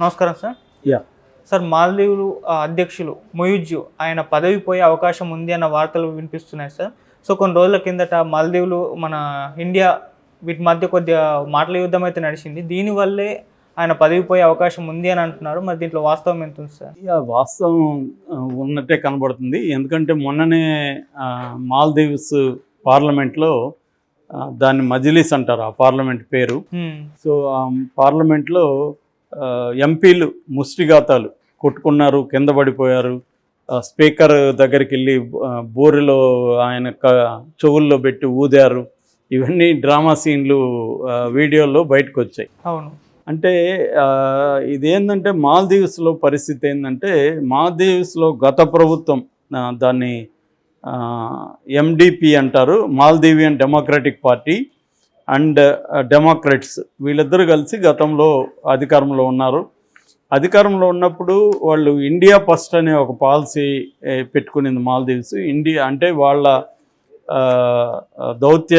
నమస్కారం sir. Yeah. Sir మాల్దీవులు అధ్యక్షులు మొయిజ్జు ఆయన పదవి పోయే అవకాశం ఉంది అన్న వార్తలు వినిపిస్తున్నాయి సార్. సో కొన్ని రోజుల కిందట మాల్దీవులు మన ఇండియా వీటి మధ్య కొద్దిగా మాటల యుద్ధం అయితే నడిచింది. దీనివల్లే ఆయన పదవి పోయే అవకాశం ఉంది అని అంటున్నారు. మరి దీంట్లో వాస్తవం ఎంత ఉంది సార్? యా వాస్తవం ఉన్నట్టే కనబడుతుంది. ఎందుకంటే మొన్ననే మాల్దీవ్స్ పార్లమెంట్లో దాన్ని మజిలీస్ అంటారు ఆ పార్లమెంట్ పేరు. సో ఆ పార్లమెంట్లో ఎంపీలు ముష్టిఘాతాలు కొట్టుకున్నారు కింద పడిపోయారు. స్పీకర్ దగ్గరికి వెళ్ళి బూరెలో ఆయన చెవుల్లో పెట్టి ఊదారు. ఇవన్నీ డ్రామా సీన్లు ఆ, వీడియోలో బయటకు వచ్చాయి అవును. అంటే ఇదేంటంటే మాల్దీవ్స్లో పరిస్థితి ఏంటంటే మాల్దీవ్స్లో గత ప్రభుత్వం దాన్ని ఎండిపి అంటారు Maldivian democratic party and democrats వీళ్ళిద్దరూ కలిసి గతంలో అధికారంలో ఉన్నారు. అధికారంలో ఉన్నప్పుడు వాళ్ళు ఇండియా ఫస్ట్ అనే ఒక పాలసీ పెట్టుకునింది మాల్దీవ్స్. ఇండియా అంటే వాళ్ళ దౌత్య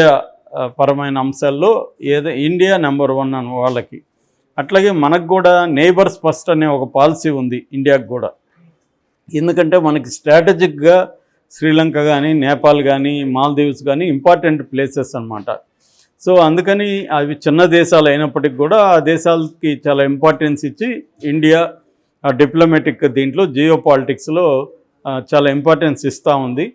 పరమైన అంశాల్లో ఏదో ఇండియా నెంబర్ వన్ అని వాళ్ళకి. అట్లాగే మనకు కూడా నేబర్స్ ఫస్ట్ అనే ఒక పాలసీ ఉంది ఇండియాకు కూడా. ఎందుకంటే మనకి స్ట్రాటజిక్గా శ్రీలంక కానీ నేపాల్ కానీ మాల్దీవ్స్ కానీ ఇంపార్టెంట్ ప్లేసెస్ అన్నమాట. సో అందుకని అవి చిన్న దేశాలు అయినప్పటికీ కూడా ఆ దేశాలకి చాలా ఇంపార్టెన్స్ ఇచ్చి ఇండియా డిప్లొమాటిక్ దీంట్లో జియో పాలిటిక్స్లో చాలా ఇంపార్టెన్స్ ఇస్తూ ఉంది.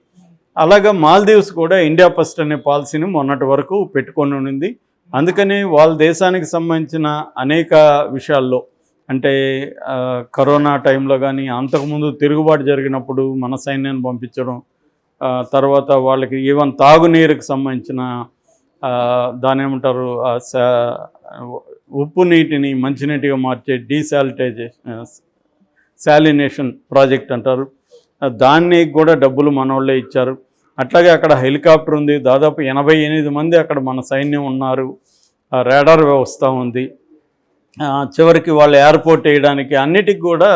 అలాగా మాల్దీవ్స్ కూడా ఇండియా ఫస్ట్ అనే పాలసీని మొన్నటి వరకు పెట్టుకొని ఉండింది. అందుకని వాళ్ళ దేశానికి సంబంధించిన అనేక విషయాల్లో అంటే కరోనా టైంలో కానీ అంతకుముందు తిరుగుబాటు జరిగినప్పుడు మన సైన్యాన్ని పంపించడం తర్వాత వాళ్ళకి ఈవెన్ తాగునీరుకు సంబంధించిన దాని ఏమంటారు ఆ, ఉప్పు నీటిని మంచినీటిగా మార్చే డీసాలిటైజేషన్ శాలినేషన్ ప్రాజెక్ట్ అంటారు. దాన్ని కూడా డబ్బులు మనోళ్ళే ఇచ్చారు. అట్లాగే అక్కడ హెలికాప్టర్ ఉంది. దాదాపు ఎనభై ఎనిమిది మంది అక్కడ మన సైన్యం ఉన్నారు. రాడార్ వ్యవస్థ ఉంది. చివరికి వాళ్ళు ఎయిర్పోర్ట్ వేయడానికి అన్నిటికి కూడా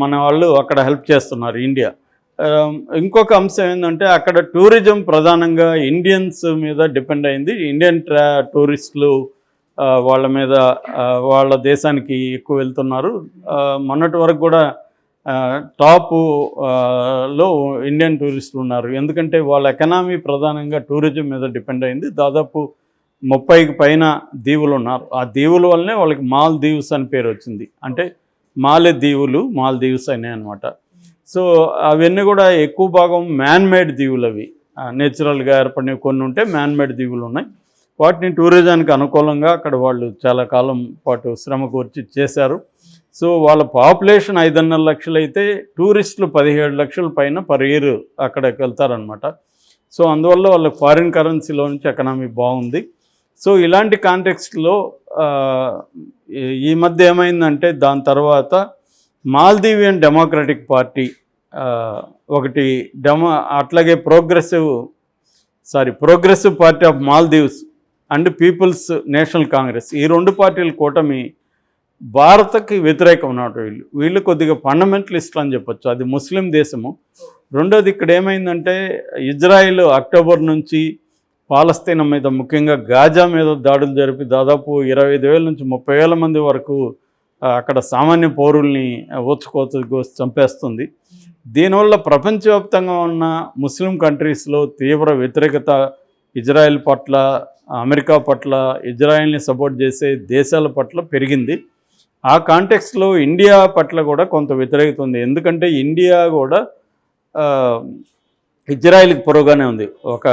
మన వాళ్ళు అక్కడ హెల్ప్ చేస్తున్నారు ఇండియా. ఇంకొక అంశం ఏంటంటే అక్కడ టూరిజం ప్రధానంగా ఇండియన్స్ మీద డిపెండ్ అయింది. ఇండియన్ ట్రా టూరిస్టులు వాళ్ళ మీద వాళ్ళ దేశానికి ఎక్కువ వెళ్తున్నారు. మొన్నటి వరకు కూడా ఆ, టాప్లో ఇండియన్ టూరిస్టులు ఉన్నారు. ఎందుకంటే వాళ్ళ ఎకనామీ ప్రధానంగా టూరిజం మీద డిపెండ్ అయింది. దాదాపు ముప్పైకి పైన దీవులు ఉన్నారు. ఆ దీవుల వల్లనే వాళ్ళకి మాల్ దీవ్స్ అని పేరు వచ్చింది. అంటే మాలే దీవులు మాల్ దీవ్స్ అనే అనమాట సో అవన్నీ కూడా ఎక్కువ భాగం మ్యాన్మేడ్ దీవులు అవి నేచురల్గా ఏర్పడినవి కొన్ని ఉంటే మ్యాన్ మేడ్ దీవులు ఉన్నాయి. వాటిని టూరిజానికి అనుకూలంగా అక్కడ వాళ్ళు చాలా కాలం పాటు శ్రమ కూర్చి చేశారు. సో వాళ్ళ పాపులేషన్ ఐదున్నర లక్షలు అయితే టూరిస్టులు పదిహేడు లక్షల పైన పర్ ఇయర్ అక్కడికి వెళ్తారనమాట సో అందువల్ల వాళ్ళ ఫారిన్ కరెన్సీలో నుంచి ఎకనామీ బాగుంది. సో ఇలాంటి కాంటెక్స్ట్లో ఈ మధ్య ఏమైందంటే దాని తర్వాత మాల్దీవియన్ డెమోక్రటిక్ పార్టీ ఒకటి డెమో అట్లాగే progressive sorry progressive party of Maldives and people's national congress. ఈ రెండు పార్టీల కూటమి భారత్కి వ్యతిరేకం ఉన్నట్టు వీళ్ళు. వీళ్ళు కొద్దిగా ఫండమెంటలిస్టులు అని చెప్పొచ్చు. అది ముస్లిం దేశము. రెండోది ఇక్కడ ఏమైందంటే ఇజ్రాయిల్ అక్టోబర్ నుంచి పాలస్తీనా మీద ముఖ్యంగా గాజా మీద దాడులు జరిపి దాదాపు ఇరవై ఐదు వేల నుంచి ముప్పై వేల మంది వరకు అక్కడ సామాన్య పౌరుల్ని ఓచుకోత చంపేస్తుంది. దీనివల్ల ప్రపంచవ్యాప్తంగా ఉన్న ముస్లిం కంట్రీస్లో తీవ్ర వ్యతిరేకత ఇజ్రాయెల్ పట్ల అమెరికా పట్ల ఇజ్రాయెల్ని సపోర్ట్ చేసే దేశాల పట్ల పెరిగింది. ఆ కాంటెక్స్లో ఇండియా పట్ల కూడా కొంత వ్యతిరేకత ఉంది. ఎందుకంటే ఇండియా కూడా ఇజ్రాయెల్కి పొరుగుగానే ఉంది. ఒక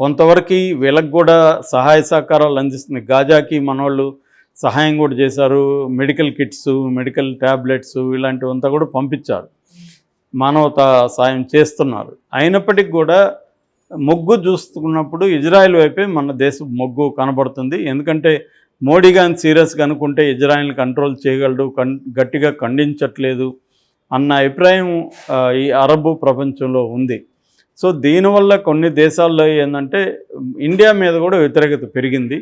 కొంతవరకు వీళ్ళకి కూడా సహాయ సహకారాలు అందిస్తుంది. గాజాకి మనోళ్ళు సహాయం కూడా చేశారు. మెడికల్ కిట్స్ మెడికల్ ట్యాబ్లెట్స్ ఇలాంటివంతా కూడా పంపించారు. మానవత సాయం చేస్తున్నారు. అయినప్పటికీ కూడా మొగ్గు చూసుకున్నప్పుడు ఇజ్రాయెల్ వైపే మన దేశం మొగ్గు కనబడుతుంది. ఎందుకంటే మోడీ గాని సీరియస్గా అనుకుంటే ఇజ్రాయెల్ని కంట్రోల్ చేయగలడు కన్ గట్టిగా ఖండించట్లేదు అన్న అభిప్రాయం ఈ అరబ్ ప్రపంచంలో ఉంది. సో దీనివల్ల కొన్ని దేశాల్లో ఏంటంటే ఇండియా మీద కూడా వ్యతిరేకత పెరిగింది.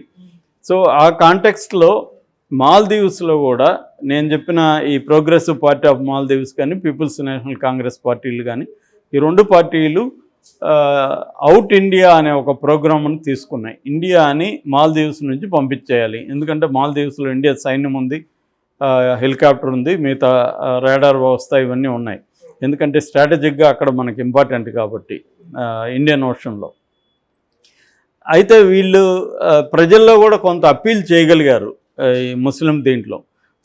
సో ఆ కాంటెక్స్ట్లో మాల్దీవ్స్లో కూడా నేను చెప్పిన ఈ ప్రోగ్రెసివ్ పార్టీ ఆఫ్ మాల్దీవ్స్ కానీ పీపుల్స్ నేషనల్ కాంగ్రెస్ పార్టీలు కానీ ఈ రెండు పార్టీలు అవుట్ ఇండియా అనే ఒక ప్రోగ్రామ్ను తీసుకున్నాయి. ఇండియాని మాల్దీవ్స్ నుంచి పంపించేయాలి. ఎందుకంటే మాల్దీవ్స్లో ఇండియా సైన్యం ఉంది హెలికాప్టర్ ఉంది మిగతా రాడార్ వ్యవస్థ ఇవన్నీ ఉన్నాయి. ఎందుకంటే స్ట్రాటజిక్గా అక్కడ మనకి ఇంపార్టెంట్ కాబట్టి ఇండియన్ ఓషన్లో. అయితే వీళ్ళు ప్రజల్లో కూడా కొంత అప్పీల్ చేయగలిగారు ఈ ముస్లిం దీంట్లో.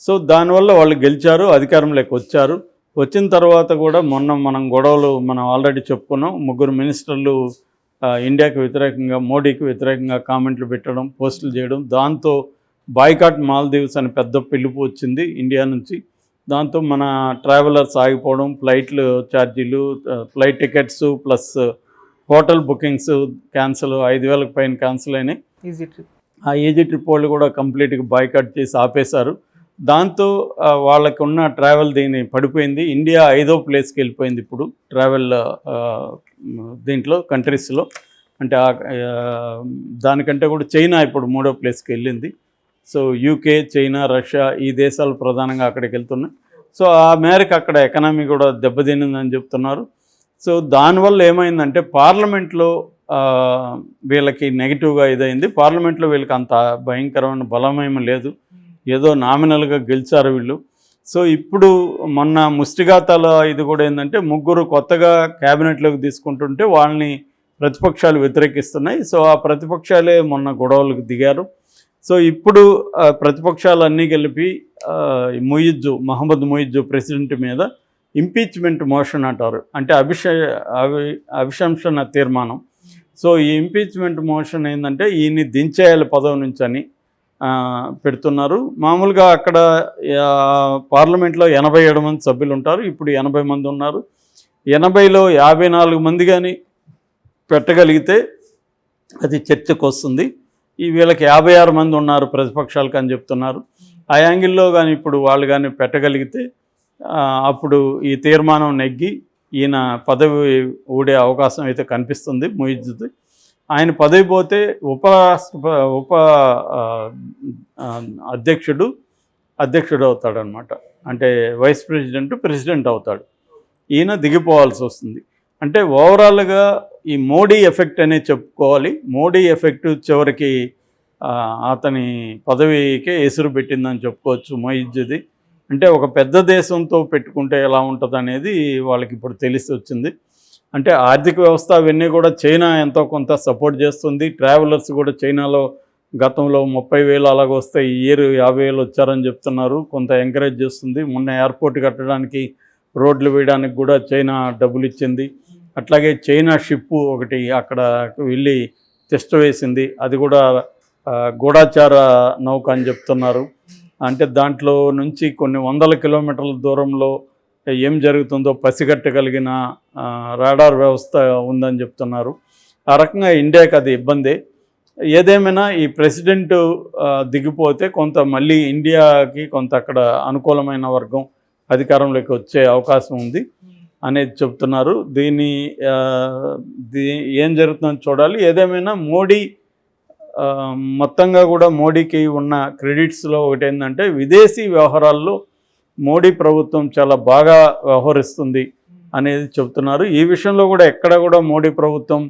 సో దానివల్ల వాళ్ళు గెలిచారు అధికారంలోకి వచ్చారు. వచ్చిన తర్వాత కూడా మొన్న మనం గొడవలు మనం ఆల్రెడీ చెప్పుకున్నాం. ముగ్గురు మినిస్టర్లు ఇండియాకి వ్యతిరేకంగా మోడీకి వ్యతిరేకంగా కామెంట్లు పెట్టడం పోస్టులు చేయడం దాంతో బాయ్కాట్ మాల్దీవ్స్ అని పెద్ద పిలుపు వచ్చింది ఇండియా నుంచి. దాంతో మన ట్రావెలర్స్ ఆగిపోవడం ఫ్లైట్లు ఛార్జీలు flight tickets plus hotel bookings cancel ఐదు వేలకు పైన క్యాన్సిల్ అయినాయి. ఈజీ ట్రిప్ ఆ ఏజీ ట్రిప్ వాళ్ళు కూడా కంప్లీట్గా బాయ్కట్ చేసి ఆపేశారు. దాంతో వాళ్ళకి ఉన్న ట్రావెల్ దీని పడిపోయింది. ఇండియా ఐదో ప్లేస్కి వెళ్ళిపోయింది ఇప్పుడు ట్రావెల్ దీంట్లో కంట్రీస్లో అంటే దానికంటే కూడా చైనా ఇప్పుడు మూడో ప్లేస్కి వెళ్ళింది. సో యూకే చైనా రష్యా ఈ దేశాలు ప్రధానంగా అక్కడికి వెళ్తున్నాయి. సో ఆ మేరకు అక్కడ ఎకనామీ కూడా దెబ్బతినిందని చెప్తున్నారు. సో దానివల్ల ఏమైందంటే పార్లమెంట్లో వీళ్ళకి నెగిటివ్గా ఇదైంది. పార్లమెంట్లో వీళ్ళకి అంత భయంకరమైన బలమేమీ లేదు. ఏదో నామినల్గా గెలిచారు వీళ్ళు. సో ఇప్పుడు మొన్న ముష్టిఘాతాల ఇది కూడా ఏంటంటే ముగ్గురు కొత్తగా క్యాబినెట్లోకి తీసుకుంటుంటే వాళ్ళని ప్రతిపక్షాలు వ్యతిరేకిస్తున్నాయి. సో ఆ ప్రతిపక్షాలే మొన్న గొడవలకు దిగారు. సో ఇప్పుడు ప్రతిపక్షాలన్నీ ప్రతిపక్షాలు అన్నీ కలిపి మొయిజ్జు ముయిజ్జు మహమ్మద్ ముయిజ్జు ప్రెసిడెంట్ మీద ఇంపీచ్మెంట్ మోషన్ అంటారు. అంటే అభిష అవి అభిశంసన తీర్మానం. సో ఈ ఇంపీచ్మెంట్ మోషన్ ఏంటంటే ఈయన్ని దించేయాలి పదవి నుంచి అని పెడుతున్నారు. మామూలుగా అక్కడ పార్లమెంట్లో ఎనభై ఏడు మంది సభ్యులు ఉంటారు ఇప్పుడు ఎనభై మంది ఉన్నారు. ఎనభైలో యాభై నాలుగు మంది కానీ పెట్టగలిగితే అది చర్చకు వస్తుంది. ఈ వీళ్ళకి యాభై ఆరు మంది ఉన్నారు ప్రతిపక్షాలకు అని చెప్తున్నారు. ఆ యాంగిల్లో కానీ ఇప్పుడు వాళ్ళు కానీ పెట్టగలిగితే అప్పుడు ఈ తీర్మానం నెగ్గి ఈయన పదవి ఊడే అవకాశం అయితే కనిపిస్తుంది ముయిజ్ది. ఆయన పదవి పోతే ఉపరాష్ట్ర ఉప అధ్యక్షుడు అధ్యక్షుడు అవుతాడనమాట అంటే వైస్ ప్రెసిడెంట్ ప్రెసిడెంట్ అవుతాడు. ఈయన దిగిపోవాల్సి వస్తుంది. అంటే ఓవరాల్గా ఈ మోడీ ఎఫెక్ట్ అనేది చెప్పుకోవాలి. మోడీ ఎఫెక్ట్ చివరికి అతని పదవికే ఎసురు పెట్టిందని చెప్పుకోవచ్చు మొయిజ్జుది అంటే ఒక పెద్ద దేశంతో పెట్టుకుంటే ఎలా ఉంటుంది అనేది వాళ్ళకి ఇప్పుడు తెలిసి వచ్చింది. అంటే ఆర్థిక వ్యవస్థ అవన్నీ కూడా చైనా ఎంతో కొంత సపోర్ట్ చేస్తుంది. ట్రావెలర్స్ కూడా చైనాలో గతంలో ముప్పై వేలు అలాగ వస్తే ఈ ఇయర్ యాభై వేలు వచ్చారని చెప్తున్నారు. కొంత ఎంకరేజ్ చేస్తుంది. మొన్న ఎయిర్పోర్ట్ కట్టడానికి రోడ్లు వేయడానికి కూడా చైనా డబ్బులు ఇచ్చింది. అట్లాగే చైనా షిప్ ఒకటి అక్కడ వెళ్ళి టెస్ట్ వేసింది. అది కూడా గూఢాచార నౌక అని చెప్తున్నారు. అంటే దాంట్లో నుంచి కొన్ని వందల కిలోమీటర్ల దూరంలో ఏం జరుగుతుందో పసిగట్టగలిగిన రాడార్ వ్యవస్థ ఉందని చెప్తున్నారు. ఆ రకంగా ఇండియాకి అది ఇబ్బంది. ఏదేమైనా ఈ ప్రెసిడెంట్ దిగిపోతే కొంత మళ్ళీ ఇండియాకి కొంత అక్కడ అనుకూలమైన వర్గం అధికారంలోకి వచ్చే అవకాశం ఉంది అనేది చెప్తున్నారు. దీన్ని దీ ఏం జరుగుతుందో చూడాలి. ఏదేమైనా మోడీ మొత్తంగా కూడా మోడీకి ఉన్న క్రెడిట్స్లో ఒకటి ఏంటంటే విదేశీ వ్యవహారాల్లో మోడీ ప్రభుత్వం చాలా బాగా వ్యవహరిస్తుంది అనేది చెబుతున్నారు. ఈ విషయంలో కూడా ఎక్కడ కూడా మోడీ ప్రభుత్వం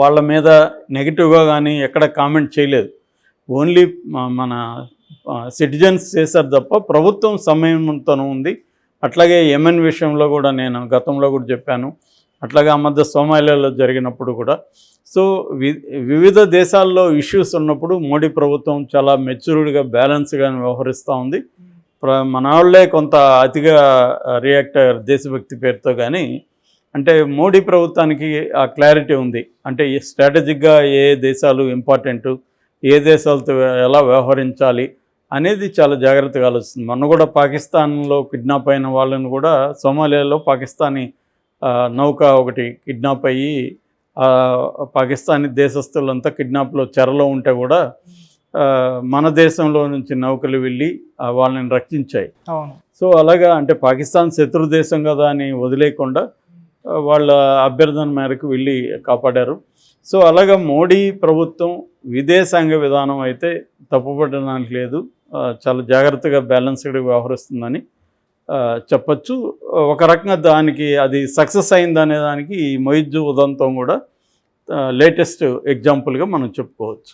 వాళ్ళ మీద నెగిటివ్గా కానీ ఎక్కడ కామెంట్ చేయలేదు. ఓన్లీ మన సిటిజన్స్ చేశారు తప్ప ప్రభుత్వం సమయంతో ఉంది. అట్లాగే ఎంఎన్ విషయంలో కూడా నేను గతంలో కూడా చెప్పాను. అట్లాగే ఆ మధ్య సోమాలియాలో జరిగినప్పుడు కూడా. సో వి వివిధ దేశాల్లో ఇష్యూస్ ఉన్నప్పుడు మోడీ ప్రభుత్వం చాలా మెచ్యూర్డ్గా బ్యాలెన్స్గా వ్యవహరిస్తూ ఉంది. ప్ర- మన వాళ్ళే కొంత అతిగా రియాక్ట్ అయ్యారు దేశభక్తి పేరుతో కానీ అంటే మోడీ ప్రభుత్వానికి ఆ క్లారిటీ ఉంది. అంటే స్ట్రాటజిక్గా ఏ దేశాలు ఇంపార్టెంట్ ఏ దేశాలతో ఎలా వ్యవహరించాలి అనేది చాలా జాగ్రత్తగా ఆలోచిస్తుంది. మొన్న కూడా పాకిస్తాన్లో కిడ్నాప్ అయిన వాళ్ళని కూడా సోమాలియాలో పాకిస్తానీ నౌక ఒకటి కిడ్నాప్ అయ్యి పాకిస్తానీ దేశస్తులంతా కిడ్నాప్లో చెరలో ఉంటే కూడా మన దేశంలో నుంచి నౌకలు వెళ్ళి వాళ్ళని రక్షించాయి. సో అలాగా అంటే పాకిస్తాన్ శత్రు దేశం కదా అని వదిలేయకుండా వాళ్ళ అభ్యర్థన మేరకు వెళ్ళి కాపాడారు. సో అలాగా మోడీ ప్రభుత్వం విదేశాంగ విధానం అయితే తప్పుపడడానికి లేదు. చాలా జాగ్రత్తగా బ్యాలెన్స్డ్గా వ్యవహరిస్తుందని చెప్పచ్చు. ఒక రకంగా దానికి అది సక్సెస్ అయిందనే దానికి ఈ మొయిజ్జు ఉదంతం కూడా లేటెస్ట్ ఎగ్జాంపుల్గా మనం చెప్పుకోవచ్చు.